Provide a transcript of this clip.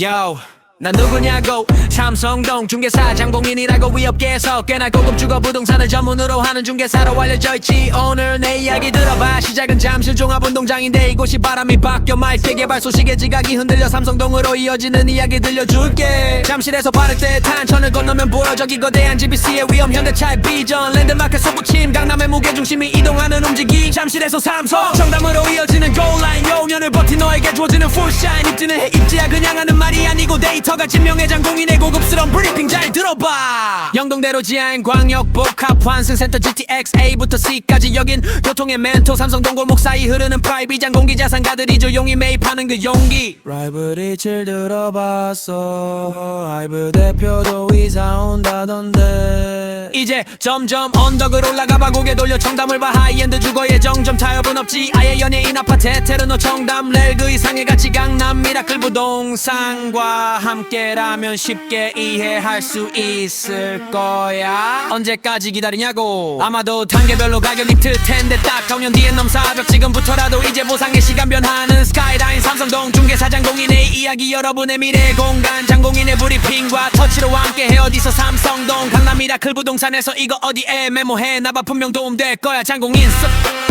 Yo, 난 누구냐고. 삼성동 중개사 장봉인이라고 위협계에서 꽤나 고급 주거 부동산을 전문으로 하는 중개사로 알려져 있지. 오늘 내 이야기 들어봐. 시작은 잠실 종합운동장인데 이곳이 바람이 바뀌어 마이크 개발 소식에 지각이 흔들려 삼성동으로 이어지는 이야기 들려줄게. 잠실에서 바를 때 탄천을 건너면 보여 저기 거대한 GBC의 위험 현대차의 비전 랜드마크 강남의 무게 중심이 이동하는 움직임 잠실에서 삼성. 청담으로 이어지는 골라인 요면을 버틴 너에게 주어지는 풀샤인 입지는 해 입지야 그냥 하는 말이 아니고 데이터가 증명해 장공인의 고급스러운 브리핑 잘 들어봐. 영동대로 지하인 광역 복합 환승센터 GTX A부터 C까지 여긴 교통의 멘토 삼성동 골목 사이 흐르는 프라이빗 장 공기 자산가들이 조용히 매입하는 그 용기. 라이브 리치를 들어봤어. 하이브 대표도 이사 온다던데 이제 점점 언덕을 올라가봐 고개 돌려 청담을 봐. 하이엔드 주거의 정점 타협은 없지. 아예 연예인 아파트 테르노 청담. 렐그 이상의 가치 강남 미라클 부동산과 함께라면 쉽게 이해할 수 있을 거야. 언제까지 기다리냐고. 아마도 단계별로 가격이 틀 텐데 딱 4년 뒤엔 넘사벽. 지금부터라도 이제 보상의 시간 변하는 스카 삼성동 중개사장 공인의 이야기 여러분의 미래 공간. 장공인의 브리핑과 터치로 함께 해 어디서 삼성동 강남 미라클 부동산에서 이거 어디에 메모해. 나봐 분명 도움될 거야 장공인 쓱